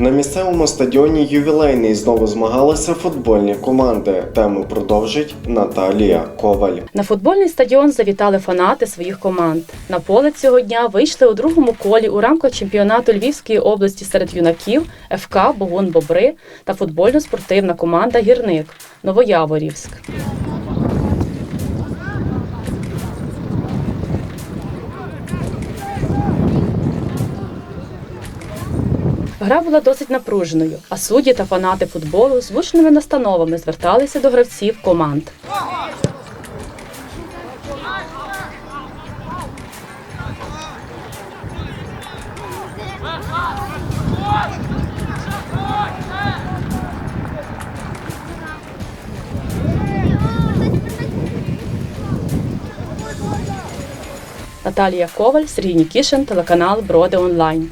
На місцевому стадіоні ювілейний знову змагалися футбольні команди. Тему продовжить Наталія Коваль. На футбольний стадіон завітали фанати своїх команд. На поле цього дня вийшли у другому колі у рамках чемпіонату Львівської області серед юнаків ФК Богун Бобри та футбольно-спортивна команда Гірник Новояворівськ. Гра була досить напруженою, а судді та фанати футболу з влучними настановами зверталися до гравців команд. Наталія Коваль, Сергій Нікішин, телеканал Броди Онлайн.